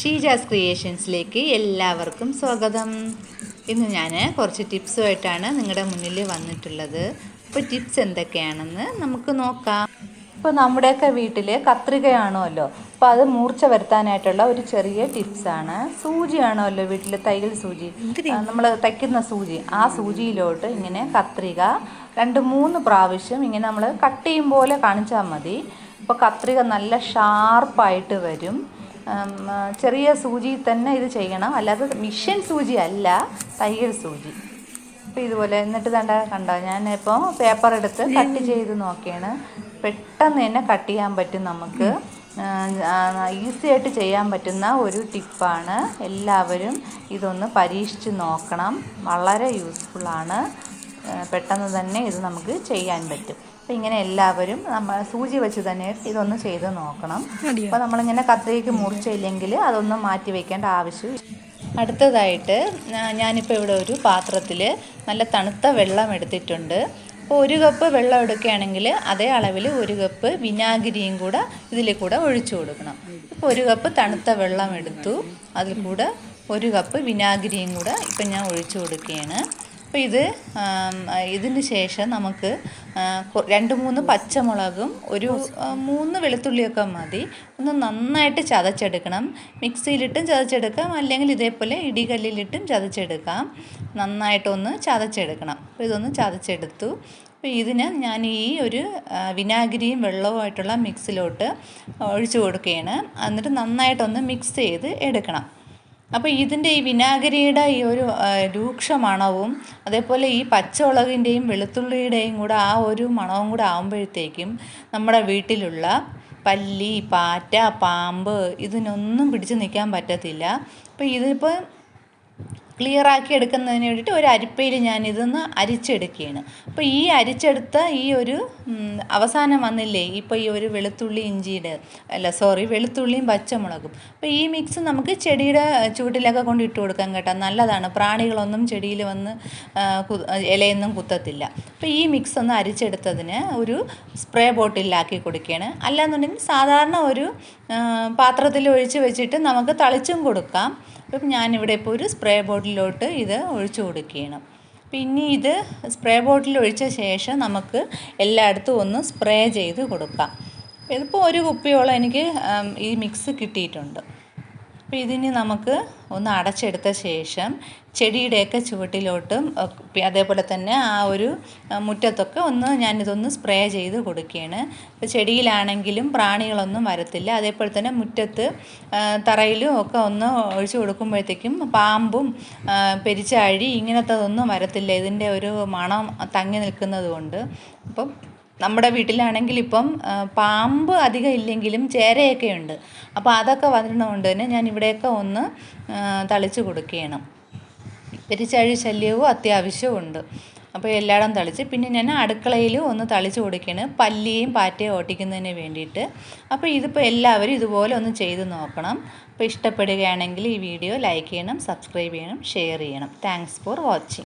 ഷീജാസ് ക്രിയേഷൻസിലേക്ക് എല്ലാവർക്കും സ്വാഗതം. ഇന്ന് ഞാൻ കുറച്ച് ടിപ്സുമായിട്ടാണ് നിങ്ങളുടെ മുന്നിൽ വന്നിട്ടുള്ളത്. അപ്പോൾ ടിപ്സ് എന്തൊക്കെയാണെന്ന് നമുക്ക് നോക്കാം. ഇപ്പോൾ നമ്മുടെയൊക്കെ വീട്ടിൽ കത്രികയാണല്ലോ. അപ്പോൾ അത് മൂർച്ച വരുത്താനായിട്ടുള്ള ഒരു ചെറിയ ടിപ്സാണ്. സൂചിയാണല്ലോ വീട്ടിൽ തയ്യൽ സൂചി. നമ്മൾ തയ്ക്കുന്ന സൂചി. ആ സൂചിയിലോട്ട് ഇങ്ങനെ കത്രിക രണ്ട് മൂന്ന് പ്രാവശ്യം ഇങ്ങനെ നമ്മൾ കട്ട് ചെയ്യും പോലെ കാണിച്ചാൽ മതി. അപ്പോൾ കത്രിക നല്ല ഷാർപ്പായിട്ട് വരും. ചെറിയ സൂചി തന്നെ ഇത് ചെയ്യണം. അല്ലാതെ മിഷൻ സൂചി അല്ല തയ്യൽ സൂചി. അപ്പോൾ ഇതുപോലെ എന്നിട്ട് കണ്ട കണ്ടോ ഞാനിപ്പോൾ പേപ്പർ എടുത്ത് കട്ട് ചെയ്ത് നോക്കിയാണ്. പെട്ടെന്ന് തന്നെ കട്ട് ചെയ്യാൻ പറ്റും നമുക്ക്. ഈസി ആയിട്ട് ചെയ്യാൻ പറ്റുന്ന ഒരു ടിപ്പാണ് എല്ലാവരും ഇതൊന്ന് പരീക്ഷിച്ച് നോക്കണം. വളരെ യൂസ്ഫുള്ളാണ് പെട്ടെന്ന് തന്നെ ഇത് നമുക്ക് ചെയ്യാൻ പറ്റും. അപ്പോൾ ഇങ്ങനെ എല്ലാവരും നമ്മൾ സൂചി വെച്ച് തന്നെ ഇതൊന്ന് ചെയ്ത് നോക്കണം. അപ്പോൾ നമ്മളിങ്ങനെ കത്രികയ്ക്ക് മുറിച്ചില്ലെങ്കിൽ അതൊന്നും മാറ്റി വയ്ക്കേണ്ട ആവശ്യം അടുത്തതായിട്ട് ഞാനിപ്പോൾ ഇവിടെ ഒരു പാത്രത്തിൽ നല്ല തണുത്ത വെള്ളം എടുത്തിട്ടുണ്ട്. അപ്പോൾ ഒരു കപ്പ് വെള്ളം എടുക്കുകയാണെങ്കിൽ അതേ അളവിൽ ഒരു കപ്പ് വിനാഗിരിയും കൂടെ ഇതിൽ കൂടെ ഒഴിച്ചു കൊടുക്കണം. ഇപ്പോൾ ഒരു കപ്പ് തണുത്ത വെള്ളം എടുത്തു. അതിൽ കൂടെ ഒരു കപ്പ് വിനാഗിരിയും കൂടെ ഇപ്പം ഞാൻ ഒഴിച്ചു കൊടുക്കുകയാണ്. അപ്പോൾ ഇത് ഇതിന് ശേഷം നമുക്ക് രണ്ട് മൂന്ന് പച്ചമുളകും ഒരു മൂന്ന് വെളുത്തുള്ളിയൊക്കെ മതി. ഒന്ന് നന്നായിട്ട് ചതച്ചെടുക്കണം. മിക്സിയിലിട്ടും ചതച്ചെടുക്കാം. അല്ലെങ്കിൽ ഇതേപോലെ ഇടികല്ലിലിട്ടും ചതച്ചെടുക്കാം. നന്നായിട്ടൊന്ന് ചതച്ചെടുക്കണം. അപ്പോൾ ഇതൊന്ന് ചതച്ചെടുത്തു. അപ്പോൾ ഇതിന് ഞാൻ ഈ ഒരു വിനാഗിരിയും വെള്ളവുമായിട്ടുള്ള മിക്സിലോട്ട് ഒഴിച്ചു കൊടുക്കുകയാണ്. എന്നിട്ട് നന്നായിട്ടൊന്ന് മിക്സ് ചെയ്ത് എടുക്കണം. അപ്പോൾ ഇതിന്റെ ഈ വിനാഗിരിയുടെ ഈ ഒരു രൂക്ഷ മണവും അതേപോലെ ഈ പച്ചമുളകിന്റെയും വെളുത്തുള്ളിയുടെയും കൂടെ ആ ഒരു മണവും കൂടെ ആകുമ്പോഴത്തേക്കും നമ്മുടെ വീട്ടിലുള്ള പല്ലി പാറ്റ പാമ്പ് ഇതിനൊന്നും പിടിച്ച് നിൽക്കാൻ പറ്റത്തില്ല. അപ്പോൾ ഇതിപ്പോൾ ക്ലിയർ ആക്കി എടുക്കുന്നതിന് വേണ്ടിയിട്ട് ഒരു അരിപ്പയിൽ ഞാൻ ഇതൊന്ന് അരിച്ചെടുക്കുകയാണ്. അപ്പോൾ ഈ അരിച്ചെടുത്ത ഈ ഒരു അവസാനം വന്നില്ലേ ഇപ്പോൾ ഈ ഒരു വെളുത്തുള്ളി ഇഞ്ചിയുടെ അല്ല സോറി വെളുത്തുള്ളിയും പച്ചമുളകും. അപ്പോൾ ഈ മിക്സ് നമുക്ക് ചെടിയുടെ ചുവട്ടിലൊക്കെ കൊണ്ട് ഇട്ട് കൊടുക്കാൻ കേട്ടോ. നല്ലതാണ്. പ്രാണികളൊന്നും ചെടിയിൽ വന്ന് ഇലയൊന്നും കുത്തത്തില്ല. അപ്പോൾ ഈ മിക്സ് ഒന്ന് അരിച്ചെടുത്തതിന് ഒരു സ്പ്രേ ബോട്ടിലാക്കി കൊടുക്കുകയാണ്. അല്ലാന്നുണ്ടെങ്കിൽ സാധാരണ ഒരു പാത്രത്തിൽ ഒഴിച്ച് വെച്ചിട്ട് നമുക്ക് തളിച്ചും കൊടുക്കാം. അപ്പം ഞാനിവിടെ ഇപ്പോൾ ഒരു സ്പ്രേ ബോട്ടിലോട്ട് ഇത് ഒഴിച്ചു കൊടുക്കുകയാണ്. പിന്നെ ഇത് സ്പ്രേ ബോട്ടിൽ ഒഴിച്ച ശേഷം നമുക്ക് എല്ലായിടത്തും ഒന്ന് സ്പ്രേ ചെയ്ത് കൊടുക്കാം. ഇതിപ്പോൾ ഒരു കുപ്പിയോളം എനിക്ക് ഈ മിക്സ് കിട്ടിയിട്ടുണ്ട്. അപ്പോൾ ഇതിന് നമുക്ക് ഒന്ന് അടച്ചെടുത്ത ശേഷം ചെടിയുടെയൊക്കെ ചുവട്ടിലോട്ടും അതേപോലെ തന്നെ ആ ഒരു മുറ്റത്തൊക്കെ ഒന്ന് ഞാനിതൊന്ന് സ്പ്രേ ചെയ്ത് കൊടുക്കുകയാണ്. ഇപ്പോൾ ചെടിയിലാണെങ്കിലും പ്രാണികളൊന്നും വരത്തില്ല. അതേപോലെ തന്നെ മുറ്റത്ത് തറയിലും ഒക്കെ ഒന്ന് ഒഴിച്ചു കൊടുക്കുമ്പോഴത്തേക്കും പാമ്പും പെരിച്ചാഴി ഇങ്ങനത്തതൊന്നും വരത്തില്ല. ഇതിന്റെ ഒരു മണം തങ്ങി നിൽക്കുന്നത് കൊണ്ട് അപ്പം നമ്മുടെ വീട്ടിലാണെങ്കിൽ ഇപ്പം പാമ്പ് അധികം ഇല്ലെങ്കിലും ചേരയൊക്കെ ഉണ്ട്. അപ്പോൾ അതൊക്കെ വരുന്നതുകൊണ്ട് തന്നെ ഞാൻ ഇവിടെയൊക്കെ ഒന്ന് തളിച്ച് കൊടുക്കുകയാണ് പെരിച്ചാഴി ശല്യവും അത്യാവശ്യവും ഉണ്ട്. അപ്പോൾ എല്ലായിടം തളിച്ച് പിന്നെ ഞാൻ അടുക്കളയിൽ ഒന്ന് തളിച്ച് കൊടുക്കുകയാണ് പല്ലിയും പാറ്റയും ഓട്ടിക്കുന്നതിന് വേണ്ടിയിട്ട്. അപ്പോൾ ഇതിപ്പോൾ എല്ലാവരും ഇതുപോലെ ഒന്ന് ചെയ്ത് നോക്കണം. അപ്പോൾ ഇഷ്ടപ്പെടുകയാണെങ്കിൽ ഈ വീഡിയോ ലൈക്ക് ചെയ്യണം സബ്സ്ക്രൈബ് ചെയ്യണം ഷെയർ ചെയ്യണം. Thanks for watching.